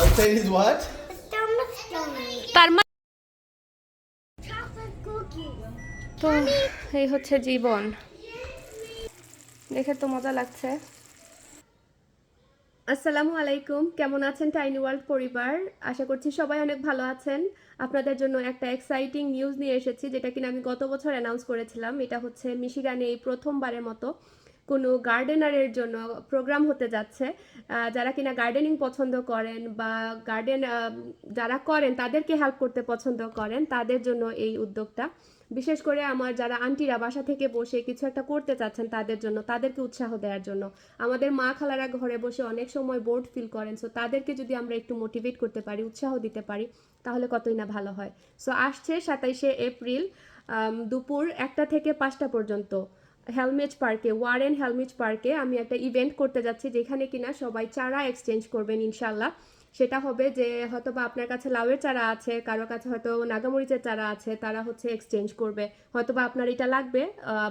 Outside is what? তার মানে তো এই হচ্ছে জীবন। দেখে তো মজা লাগছে। আসসালামু আলাইকুম। কেমন আছেন টাইনি ওয়ার্ল্ড পরিবার? আশা করছি সবাই অনেক ভালো আছেন। আপনাদের জন্য একটা এক্সাইটিং নিউজ নিয়ে এসেছি যেটা কিনা আমি গত বছর অ্যানাউন্স করেছিলাম। এটা হচ্ছে মিশিগানে এই প্রথমবারের মতো কোনো গার্ডেনারের জন্য প্রোগ্রাম হতে যাচ্ছে। যারা কিনা গার্ডেনিং পছন্দ করেন বা গার্ডেন যারা করেন, তাদেরকে হেল্প করতে পছন্দ করেন, তাদের জন্য এই উদ্যোগটা। বিশেষ করে আমার যারা আন্টিরা বাসা থেকে বসে কিছু একটা করতে চাচ্ছেন তাদের জন্য, তাদেরকে উৎসাহ দেওয়ার জন্য। আমাদের মা খালারা ঘরে বসে অনেক সময় বোর্ড ফিল করেন সো তাদেরকে যদি আমরা একটু মোটিভেট করতে পারি, উৎসাহ দিতে পারি, তাহলে কতই না ভালো হয়। সো আসছে সাতাইশে এপ্রিল দুপুর একটা থেকে পাঁচটা পর্যন্ত। হেলমেট পার্কে ওয়ারেন হেলমেট পার্কে আমি একটা ইভেন্ট করতে যাচ্ছি যেখানে কিনা সবাই চারা এক্সচেঞ্জ করবেন ইনশাল্লাহ। সেটা হবে যে হয়তো বা আপনার কাছে লাউয়ের চারা আছে, কারও কাছে হয়তো নাগামরিচের চারা আছে, তারা হচ্ছে এক্সচেঞ্জ করবে। হয়তো বা আপনার এটা লাগবে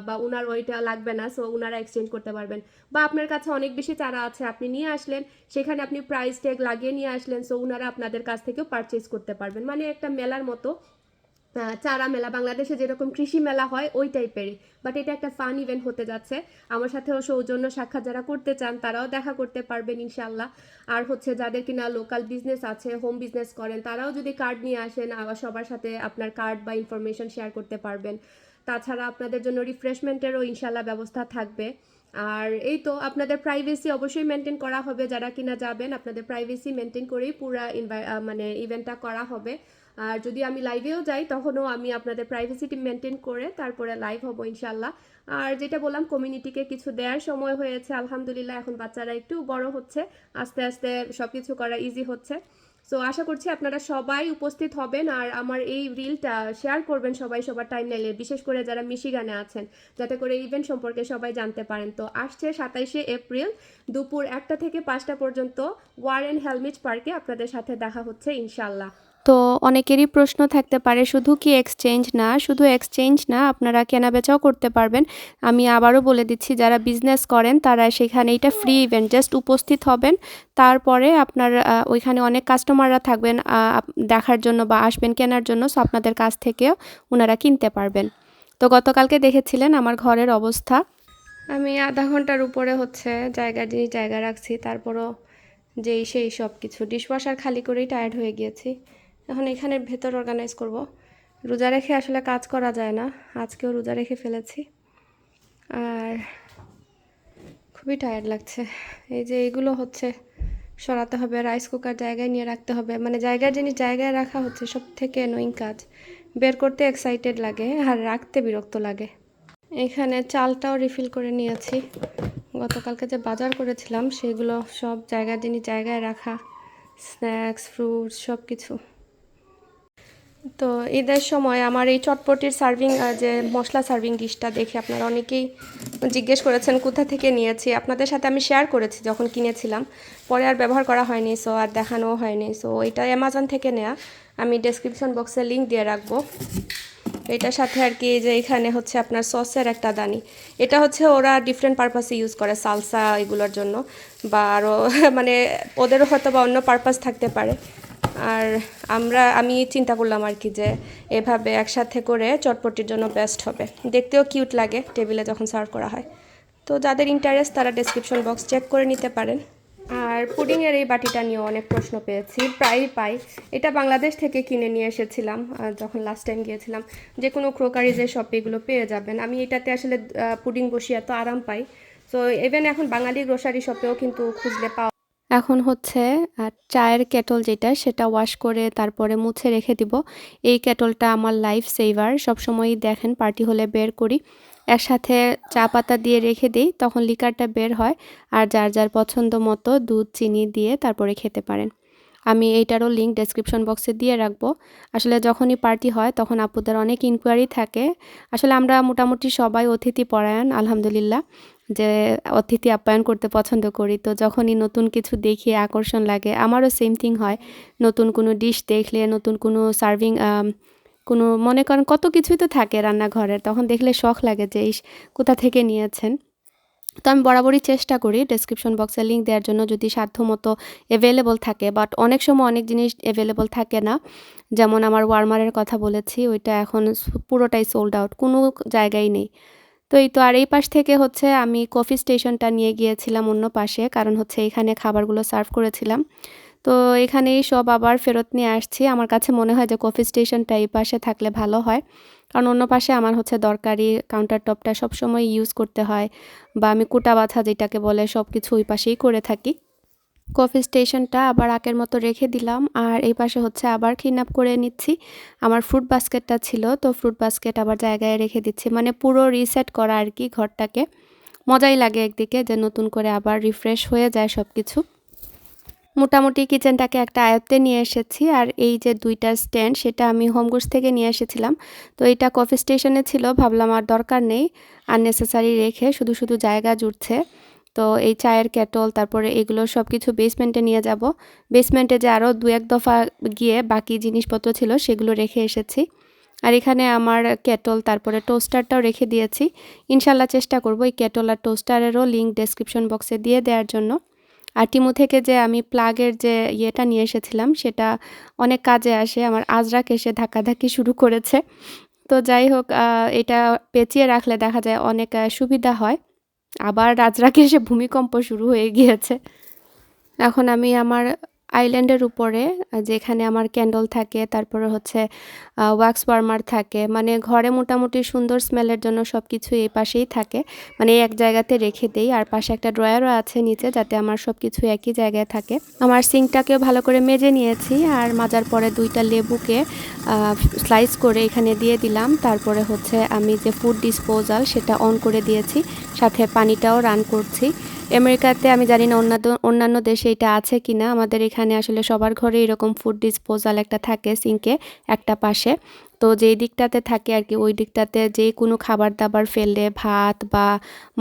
বা ওনার ওইটা লাগবে না সো ওনারা এক্সচেঞ্জ করতে পারবেন। বা আপনার কাছে অনেক বেশি চারা আছে, আপনি নিয়ে আসলেন, সেখানে আপনি প্রাইস ট্যাগ লাগিয়ে নিয়ে আসলেন সো উনারা আপনাদের কাছ থেকেও পারচেজ করতে পারবেন। মানে একটা মেলার মতো চারা মেলা, বাংলাদেশে যেরকম কৃষি মেলা হয়, ওই টাইপেরই বাট এটা একটা ফান ইভেন্ট হতে যাচ্ছে। আমার সাথেও সৌজন্য সাক্ষাৎ যারা করতে চান, তারাও দেখা করতে পারবেন ইনশাল্লাহ আর হচ্ছে যাদের কিনা লোকাল বিজনেস আছে হোম বিজনেস করেন, তারাও যদি কার্ড নিয়ে আসেন আবার সবার সাথে আপনার কার্ড বা ইনফরমেশন শেয়ার করতে পারবেন। তাছাড়া আপনাদের জন্য রিফ্রেশমেন্টেরও ইনশাল্লাহ ব্যবস্থা থাকবে। আর এই তো, আপনাদের প্রাইভেসি অবশ্যই মেনটেন করা হবে। যারা কিনা যাবেন, আপনাদের প্রাইভেসি মেনটেন করেই পুরা মানে ইভেন্টটা করা হবে। আর যদি আমি লাইভেও যাই, তখনও আমি আপনাদের প্রাইভেসিটি মেনটেন করে তারপরে লাইভ হব ইনশাল্লাহ আর যেটা বললাম কমিউনিটিকে কিছু দেওয়ার সময় হয়েছে, আলহামদুলিল্লাহ এখন বাচ্চারা একটু বড় হচ্ছে, আস্তে আস্তে সব কিছু করা ইজি হচ্ছে। সো আশা করছি আপনারা সবাই উপস্থিত হবেন আর আমার এই রিলটা শেয়ার করবেন সবাই সবার টাইম লাইনে বিশেষ করে যারা মিশিগানে আছেন, যাতে করে ইভেন্ট সম্পর্কে সবাই জানতে পারেন। তো, আসছে সাতাইশে এপ্রিল দুপুর একটা থেকে পাঁচটা পর্যন্ত ওয়ারেন হেলমিট পার্কে আপনাদের সাথে দেখা হচ্ছে ইনশাল্লাহ তো অনেকেরই প্রশ্ন থাকতে পারে, শুধু কি এক্সচেঞ্জ না? শুধু এক্সচেঞ্জ না, আপনারা কেনাবেচাও করতে পারবেন। আমি আবারও বলে দিচ্ছি, যারা বিজনেস করেন, তারা সেখানে এটা ফ্রি ইভেন্ট জাস্ট উপস্থিত হবেন। তারপরে আপনার ওইখানে অনেক কাস্টমাররা থাকবেন দেখার জন্য বা আসবেন কেনার জন্য। সো আপনাদের কাছ থেকেও ওনারা কিনতে পারবেন। তো গতকালকে দেখেছিলেন আমার ঘরের অবস্থা। আমি আধা ঘণ্টার উপরে হচ্ছে জায়গা জিনিস জায়গা রাখছি, তারপরও যেই সেই সব কিছু ডিশওয়াশার খালি করেই টায়ার্ড হয়ে গিয়েছি। এখন এখানে ভেতর অর্গানাইজ করব। রোজা রেখে আসলে কাজ করা যায় না। আজকেও রোজা রেখে ফেলেছি। আর খুবই টায়ার্ড লাগছে। এই যে এইগুলো হচ্ছে, সরাতে হবে রাইস কুকার জায়গায় নিয়ে রাখতে হবে। মানে জায়গার জিনিস জায়গায় রাখা হচ্ছে সব থেকে নোয়িং কাজ। বের করতে এক্সাইটেড লাগে আর রাখতে বিরক্ত লাগে। এখানে চালটাও রিফিল করে নিয়েছি। গতকালকে যে বাজার করেছিলাম, সেগুলো সব জায়গার জিনিস জায়গায় রাখা। স্ন্যাক্স ফ্রুটস সব কিছু তো ঈদের সময় আমার এই চটপটির সার্ভিং যে মশলা সার্ভিং ডিশটা দেখে আপনারা অনেকেই জিজ্ঞেস করেছেন, কোথা থেকে নিয়েছি? আপনাদের সাথে আমি শেয়ার করেছি যখন কিনেছিলাম। পরে আর ব্যবহার করা হয়নি সো আর দেখানোও হয়নি। সো এটা অ্যামাজন থেকে নেওয়া আমি ডেসক্রিপশন বক্সে লিঙ্ক দিয়ে রাখব। এটার সাথে আর কি, যে এখানে হচ্ছে আপনার সসের একটা দানি। এটা হচ্ছে ওরা ডিফারেন্ট পারপাসে ইউজ করে সালসা এগুলোর জন্য। বা আরও মানে ওদেরও হয়তো বা অন্য পারপাস থাকতে পারে। আর আমরা, আমি চিন্তা করলাম আর কি যে এভাবে একসাথে করে চটপটির জন্য বেস্ট হবে। দেখতেও কিউট লাগে টেবিলে যখন সার্ভ করা হয়। তো যাদের ইন্টারেস্ট তারা ডেসক্রিপশন বক্স চেক করে নিতে পারেন। আর পুডিংয়ের এই বাটিটা নিয়েও অনেক প্রশ্ন পেয়েছি, প্রায়ই পাই। এটা বাংলাদেশ থেকে কিনে নিয়ে এসেছিলাম যখন লাস্ট টাইম গিয়েছিলাম। যে কোনো ক্রোকারিজের শপে এগুলো পেয়ে যাবেন। আমি এটাতে আসলে পুডিং বসিয়ে এত আরাম পাই। সো ইভেন এখন বাঙালি গ্রোসারি শপেও কিন্তু খুঁজলে পাওয়া এখন হচ্ছে চায়ের কেটল যেটা, সেটা ওয়াশ করে তারপরে মুছে রেখে দিব। এই কেটলটা আমার লাইফ সেভার সবসময়ই দেখেন পার্টি হলে বের করি। একসাথে চা পাতা দিয়ে রেখে দিই, তখন লিকারটা বের হয়। আর যার যার পছন্দ মতো দুধ, চিনি দিয়ে তারপরে খেতে পারেন। আমি এইটারও লিঙ্ক ডেসক্রিপশন বক্সে দিয়ে রাখব। আসলে যখনই পার্টি হয়, তখন আপুদের অনেক ইনকোয়ারি থাকে। আসলে আমরা মোটামুটি সবাই অতিথি পরায়ণ, আলহামদুলিল্লাহ। যে অতিথি আপ্যায়ন করতে পছন্দ করি, তো যখনই নতুন কিছু দেখি, আকর্ষণ লাগে, আমারও সেম থিং হয়। নতুন কোনো ডিশ দেখলে, নতুন কোনো সার্ভিং কোনো, মনে করেন কত কিছুই তো থাকে রান্নাঘরে, তখন দেখলে শখ লাগে যে, ইস, কোথা থেকে নিয়েছেন? তো আমি বরাবরই চেষ্টা করি ডেসক্রিপশন বক্সে লিঙ্ক দেওয়ার জন্য যদি সাধ্যমতো অ্যাভেলেবল থাকে বাট অনেক সময় অনেক জিনিস অ্যাভেলেবল থাকে না। যেমন আমার ওয়ার্মারের কথা বলেছি, ওইটা এখন পুরোটাই সোল্ড আউট কোনো জায়গায় নেই। তো এই তো, আর এই পাশ থেকে হচ্ছে আমি কফি স্টেশনটা নিয়ে গিয়েছিলাম অন্য পাশে, কারণ হচ্ছে এখানে খাবারগুলো সার্ভ করেছিলাম। তো এখানেই সব আবার ফেরত নিয়ে আসছি। আমার কাছে মনে হয় যে কফি স্টেশনটা এই পাশে থাকলে ভালো হয়। কারণ অন্য পাশে আমার হচ্ছে দরকারি কাউন্টার টপটা সবসময় ইউজ করতে হয়, বা আমি কুটা বাছা যেটাকে বলে সব কিছু ওই পাশেই করে থাকি। কফি স্টেশনটা আবার আকের মতো রেখে দিলাম। আর এই পাশে হচ্ছে আবার ক্লিন আপ করে নিচ্ছি। আমার ফ্রুট বাস্কেটটা ছিল, তো ফ্রুট বাস্কেট আবার জায়গায় রেখে দিচ্ছি। মানে পুরো রিসেট করা আর কি ঘরটাকে। মজাই লাগে একদিকে, যে নতুন করে আবার রিফ্রেশ হয়ে যায় সব কিছু মোটামুটি কিচেনটাকে একটা আয়ত্তে নিয়ে এসেছি। আর এই যে দুইটা স্ট্যান্ড সেটা আমি হোমগুডস থেকে নিয়ে এসেছিলাম। তো এটা কফি স্টেশনে ছিল, ভাবলাম আর দরকার নেই। আননেসেসারি রেখে শুধু শুধু জায়গা জুড়ছে। তো এই চায়ের কেটল, তারপরে এগুলো সব কিছু বেসমেন্টে নিয়ে যাব। বেসমেন্টে যে আরও দু এক দফা গিয়ে বাকি জিনিসপত্র ছিল সেগুলো রেখে এসেছি। আর এখানে আমার কেটল, তারপরে টোস্টারটাও রেখে দিয়েছি। ইনশাল্লাহ চেষ্টা করব এই কেটল আর টোস্টারেরও লিঙ্ক ডেসক্রিপশন বক্সে দিয়ে দেওয়ার জন্য। আর টিমু থেকে যে আমি প্লাগের যে ইয়েটা নিয়ে এসেছিলাম, সেটা অনেক কাজে আসে। আমার আজরাক এসে ধাক্কাধাক্কি শুরু করেছে। তো যাই হোক এটা পেঁচিয়ে রাখলে দেখা যায় অনেক সুবিধা হয়। আবার রাজরাকে এসে ভূমিকম্প শুরু হয়ে গিয়েছে। এখন আমি আমার আইল্যান্ডের উপরে, যেখানে আমার ক্যান্ডল থাকে, তারপরে হচ্ছে ওয়াক্স ওয়ার্মার থাকে। মানে ঘরে মোটামুটি সুন্দর স্মেলের জন্য সব কিছু এই পাশেই থাকে। মানে এক জায়গাতে রেখে দেই, আর পাশে একটা ড্রয়ারও আছে নিচে, যাতে আমার সব কিছু একই জায়গায় থাকে। আমার সিঙ্কটাকেও ভালো করে মেজে নিয়েছি, আর মাজার পরে দুইটা লেবুকে স্লাইস করে এখানে দিয়ে দিলাম। তারপরে হচ্ছে আমি যে ফুড ডিসপোজাল সেটা অন করে দিয়েছি। সাথে পানিটাও রান করছি। আমেরিকাতে আমি জানি না অন্যান্য দেশে এটা আছে কি না আমাদের এখানে আসলে সবার ঘরে এরকম ফুড ডিসপোজাল একটা থাকে সিঙ্কে একটা পাশে। তো যেই দিকটাতে থাকে আর কি ওই দিকটাতে যে কোনো খাবার দাবার ফেললে ভাত বা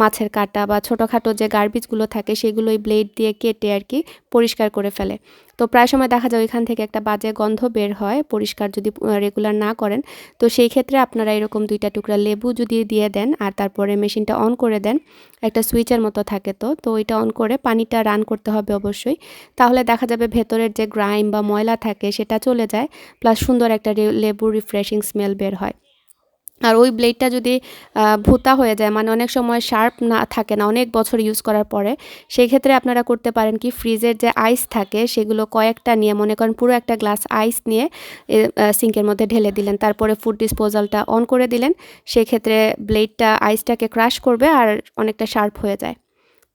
মাছের কাটা বা ছোটোখাটো যে গার্বেজগুলো থাকে সেগুলো ওই ব্লেড দিয়ে কেটে আর কি পরিষ্কার করে ফেলে। তো প্রায় সময় দেখা যায় ওইখান থেকে একটা বাজে গন্ধ বের হয়, পরিষ্কার যদি রেগুলার না করেন। তো সেই ক্ষেত্রে আপনারা এরকম দুইটা টুকরা লেবু যদি দিয়ে দেন আর তারপরে মেশিনটা অন করে দেন, একটা সুইচের মতো থাকে তো তো ওইটা অন করে পানিটা রান করতে হবে অবশ্যই। তাহলে দেখা যাবে ভেতরের যে গ্রাইম বা ময়লা থাকে সেটা চলে যায় প্লাস সুন্দর একটা লেবু রিফ্রেশিং স্মেল বের হয়। আর ওই ব্লেডটা যদি ভুতা হয়ে যায় মানে অনেক সময় শার্প না থাকে না, অনেক বছর ইউজ করার পরে সেই ক্ষেত্রে আপনারা করতে পারেন কি, ফ্রিজের যে আইস থাকে, সেগুলো কয়েকটা নিয়ে, মনে করেন পুরো একটা গ্লাস আইস নিয়ে সিঙ্কের মধ্যে ঢেলে দিলেন। তারপরে ফুড ডিসপোজালটা অন করে দিলেন, সেক্ষেত্রে ব্লেডটা, আইসটাকে ক্রাশ করবে আর অনেকটা শার্প হয়ে যায়।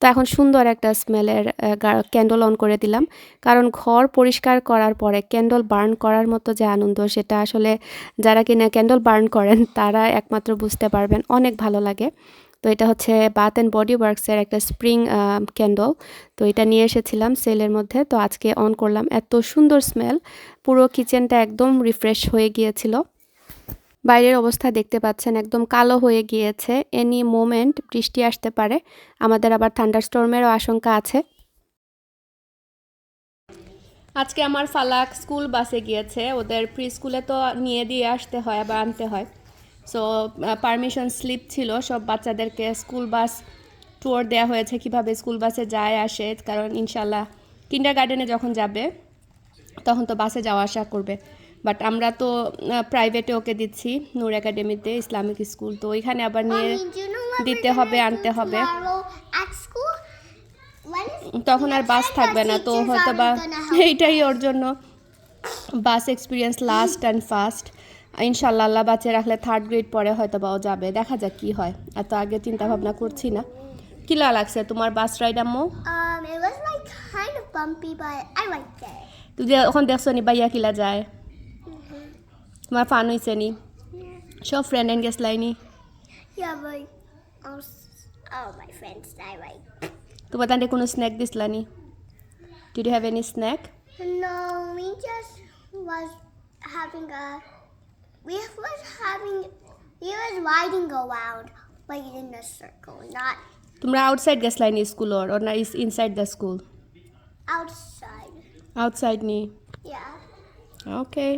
তো এখন সুন্দর একটা স্মেলের ক্যান্ডল অন করে দিলাম। কারণ ঘর পরিষ্কার করার পরে ক্যান্ডল বার্ন করার মতো যে আনন্দ, সেটা আসলে যারা কিনা ক্যান্ডল বার্ন করেন, তারা একমাত্র বুঝতে পারবেন, অনেক ভালো লাগে। তো এটা হচ্ছে বাথ অ্যান্ড বডি ওয়ার্কসের একটা স্প্রিং ক্যান্ডল তো এটা নিয়ে এসেছিলাম সেলের মধ্যে। তো আজকে অন করলাম। এত সুন্দর স্মেল পুরো কিচেনটা একদম রিফ্রেশ হয়ে গিয়েছিল। বাইরের অবস্থা দেখতে পাচ্ছেন, একদম কালো হয়ে গিয়েছে। এনি মোমেন্ট বৃষ্টি আসতে পারে। আমাদের আবার থান্ডারস্টর্মেরও আশঙ্কা আছে। আজকে আমার ফালাক স্কুল বাসে গিয়েছে। ওদের প্রি স্কুলে তো নিয়ে দিয়ে আসতে হয়, আবার আনতে হয়। সো পারমিশন স্লিপ ছিল। সব বাচ্চাদেরকে স্কুল বাস ট্যুর দেওয়া হয়েছে, কীভাবে স্কুল বাসে যায়, আসে। কারণ ইনশাল্লাহ কিন্ডার গার্ডেনে যখন যাবে, তখন তো বাসে যাওয়া আসা করবে। বাট আমরা তো প্রাইভেটে ওকে দিচ্ছি নূর একাডেমিতে ইসলামিক স্কুল। তো ওইখানে আবার নিয়ে দিতে হবে আনতে হবে। তখন আর বাস থাকবে না তো হয়তো বা এইটাই ওর জন্য। বাস এক্সপিরিয়েন্স লাস্ট অ্যান্ড ফার্স্ট ইনশাল্লাহ আল্লাহ বাচ্চা রাখলে থার্ড গ্রেড পরে হয়তো বা ও যাবে। দেখা যাক কি হয়। এত আগে চিন্তা ভাবনা করছি না। কি লাগছে তোমার বাস রাইড আম্মু? Um, যে ওখান দেখছ নি বাইয়া কিলা যায়। তোমার ফান হয়েছে নি সব ফ্রেন্ড এন্ড গেছ লাইনি Yeah, but also, oh, my friends, I like. তোমার তান্ডে কোনো স্ন্যাক দিসলা নি did you have any snack No, we just was having a. We was having. We was riding around, like in a circle, not তোমরা outside গেছ লাইনি স্কুলর ওর না is inside the school outside. Outside নি Yeah, okay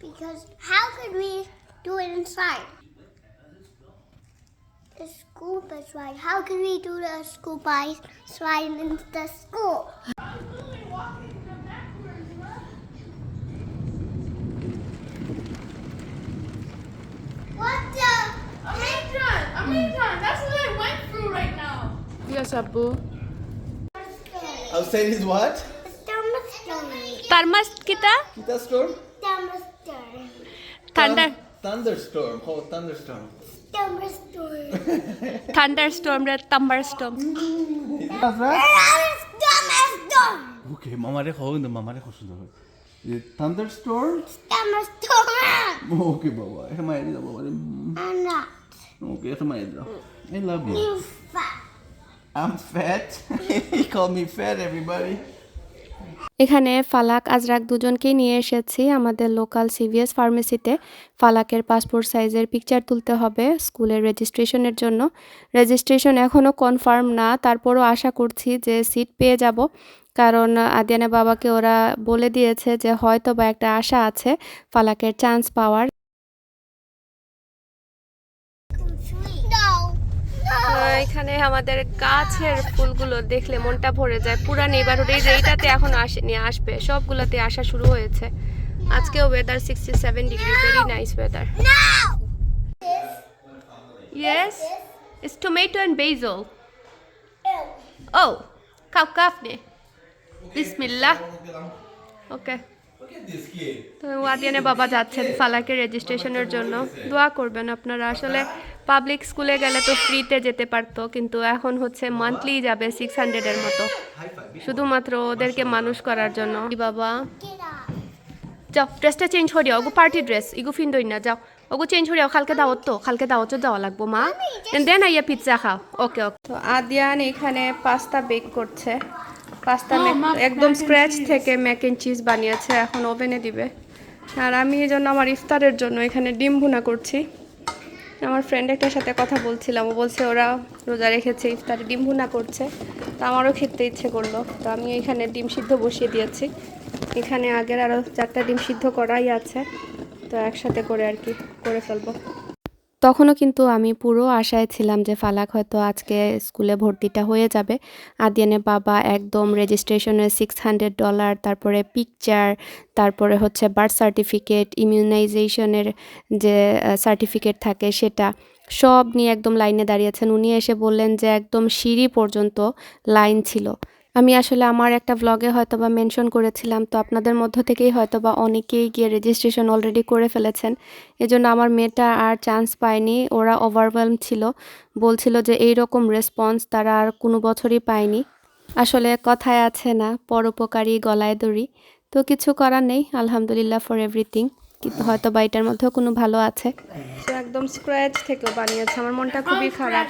because how could we do it inside? the school bus ride. How can we do the school bus ride in the school? What the? American! American! That's what I went through right now. Yes, Abu. Outside is what? Dumbledore. Tarmas kita? Kita storm? Dumbledore. Thunder, Thun- thunderstorm. Oh, thunderstorm. Dumbledore. thunderstorm রে thunderstorm. Dumbledore. Okay, মামারে খাও কিন্তু মামারে খুব সুন্দর হয় thunderstorm Dumbledore. ওকে বাবা এটা মায়ের দাও বাবা I'm not. ওকে এটা মায়ের দাও I love you. You fat. I'm fat. he called me fat, everybody. এখানে ফালাক, আজরাক দুজনকেই নিয়ে এসেছি আমাদের লোকাল সিভিএস ফার্মেসিতে ফালাকের পাসপোর্ট সাইজের পিকচার তুলতে হবে স্কুলের রেজিস্ট্রেশনের জন্য। রেজিস্ট্রেশন এখনও কনফার্ম না, তারপরও আশা করছি যে সিট পেয়ে যাব। কারণ আদিয়ানা বাবাকে ওরা বলে দিয়েছে যে হয়তো বা একটা আশা আছে, ফালাকের চান্স পাওয়ার No. তো এখানে আমাদের গাছের ফুলগুলো দেখলে মনটা ভরে যায়। পুরা নেবারহুড এই এইটাতে এখন আসেনি, আসবে। সবগুলোতে আসা শুরু হয়েছে। আজকেও weather sixty seven degree very nice weather. Yes it's tomato and basil. ও কাউ কাফনে বিসমিল্লাহ। ওকে. তো ওয়াদিয়ানে বাবা যাচ্ছেন ফালাকের রেজিস্ট্রেশনের জন্য। দোয়া করবেন আপনারা। আসলে পাবলিক স্কুলে গেলে তো ফ্রিতে যেতে পারতো কিন্তু এখন হচ্ছে মান্থলি যাবে সিক্স হান্ড্রেডের মতো। শুধুমাত্র ওদেরকে মানুষ করার জন্য। বাবা। যাও ড্রেসটা চেঞ্জ করিও ওগো পার্টি ড্রেস ইগো ফিন্দই না যাও। ওগো চেঞ্জ করিও কালকে দাওয়াত তো কালকে দাওয়াত যাওয়া লাগবো মা। দেন আইয়া পিৎজা খাও। ওকে ওকে তো আদিয়ান এখানে পাস্তা বেক করছে। পাস্তা একদম স্ক্র্যাচ থেকে ম্যাক এন্ড চিজ বানিয়েছে এখন ওভেনে দিবে। আর আমি এই জন্য আমার ইফতারের জন্য এখানে ডিম ভুনা করছি। আমার ফ্রেন্ড একটার সাথে কথা বলছিলাম। ও বলছে, ওরা রোজা রেখেছে, ইফতারে ডিম ভুনা করছে। তো আমারও খেতে ইচ্ছে করল। তো আমি এখানে ডিম সিদ্ধ বসিয়ে দিয়েছি। এখানে আগের আরও চারটা ডিম সিদ্ধ করাই আছে। তো একসাথে করে আর কি, করে ফেলব। তখনও কিন্তু আমি পুরো আশায় ছিলাম যে ফালাক হয়তো আজকে স্কুলে ভর্তিটা হয়ে যাবে। আদিয়ানের বাবা একদম রেজিস্ট্রেশনের সিক্স হান্ড্রেড ডলার তারপরে পিকচার তারপরে হচ্ছে বার্থ সার্টিফিকেট ইমিউনাইজেশনের যে সার্টিফিকেট থাকে সেটা সব নিয়ে একদম লাইনে দাঁড়িয়েছেন উনি এসে বললেন যে একদম সিঁড়ি পর্যন্ত লাইন ছিল। আমি আসলে আমার একটা ব্লগে হয়তো বা মেনশন করেছিলাম, তো আপনাদের মধ্য থেকেই হয়তো বা অনেকেই গিয়ে রেজিস্ট্রেশন অলরেডি করে ফেলেছেন। এজন্য আমার মেয়েটা আর চান্স পায়নি, ওরা ওভারওয়েলম ছিল। বলছিল যে এই রকম রেসপন্স তারা আর কোনো বছরই পায়নি। আসলে কথায় আছে না পরোপকারী গলায় দড়ি। তো কিছু করার নেই, আলহামদুলিল্লাহ ফর এভরিথিং কিন্তু হয়তো বা এটার মধ্যেও কোনো ভালো আছে। একদম স্ক্র্যাচ থেকেও বানিয়েছে। আমার মনটা খুবই খারাপ।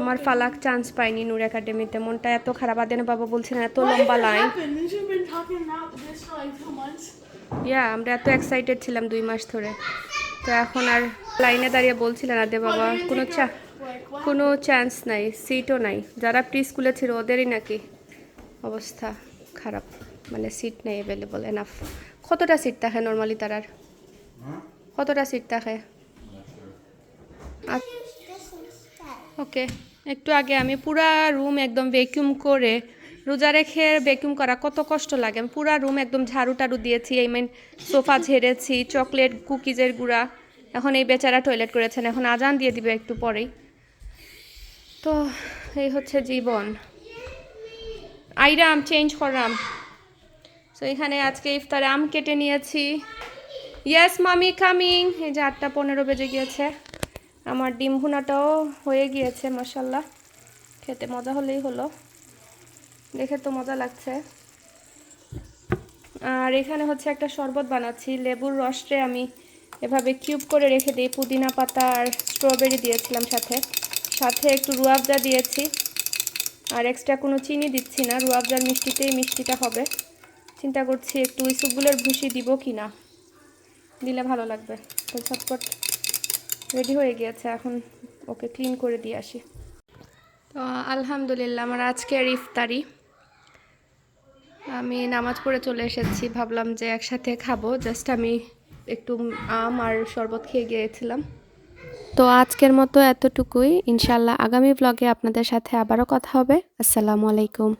আমার ফালাক চান্স পাইনি নূর একাডেমিতে। মনটা এত খারাপ। আদেন বাবা বলছিলেন এত লম্বা লাইন? ইয়া আমরা এত এক্সাইটেড ছিলাম দুই মাস ধরে। তো এখন আর লাইনে দাঁড়িয়ে বলছিলেন আদে বাবা। কোনো চা কোনো চান্স নাই সিটও নাই। যারা প্রি স্কুলে ছিল ওদেরই নাকি অবস্থা খারাপ। মানে সিট নেই অ্যাভেলেবল এনাফ কতটা সিট থাকে নর্মালি তারার? কতটা সিট থাকে? ওকে একটু আগে আমি পুরা রুম একদম ভ্যাকিউম করে রোজা রেখে ভ্যাকিউম করা কত কষ্ট লাগে। আমি পুরা রুম একদম ঝাড়ু টাড়ু দিয়েছি এই মেন সোফা ঝেড়েছি চকলেট কুকিজের গুঁড়া। এখন এই বেচারা টয়লেট করেছেন এখন আজান দিয়ে দিবে একটু পরেই। তো এই হচ্ছে জীবন। আইরাম চেঞ্জ করলাম তো এখানে আজকে ইফতারে আম কেটে নিয়েছি। ইয়েস মামি কামিং এই যে আটটা পনেরো বেজে গিয়েছে। আমার ডিম ভুনাটাও হয়ে গিয়েছে মশাল্লা খেতে মজা হলেই হলো। দেখে তো মজা লাগছে। আর এখানে হচ্ছে একটা শরবত বানাচ্ছি, লেবুর রসটে আমি এভাবে কিউব করে রেখে দিই পুদিনা পাতা আর স্ট্রবেরি দিয়েছিলাম সাথে। সাথে একটু রুয়াবজা দিয়েছি। আর এক্সট্রা কোনো চিনি দিচ্ছি না, রুয়াবজার মিষ্টিতেই মিষ্টিটা হবে। চিন্তা করছি একটু ইসুপগুলোর ভুসি দিব কি না দিলে ভালো লাগবে। তো ঝটপট রেডি হয়ে গিয়েছে, এখন ওকে ক্লিন করে দিয়ে আসি। তো আলহামদুলিল্লাহ, আমার আজকের ইফতারি। আমি নামাজ পড়ে চলে এসেছি, ভাবলাম যে একসাথে খাব। জাস্ট আমি একটু আম আর শরবত খেয়ে গিয়েছিলাম। তো আজকের মতো এতটুকুই। ইনশাল্লাহ আগামী ব্লগে আপনাদের সাথে আবারও কথা হবে। আসসালামু আলাইকুম।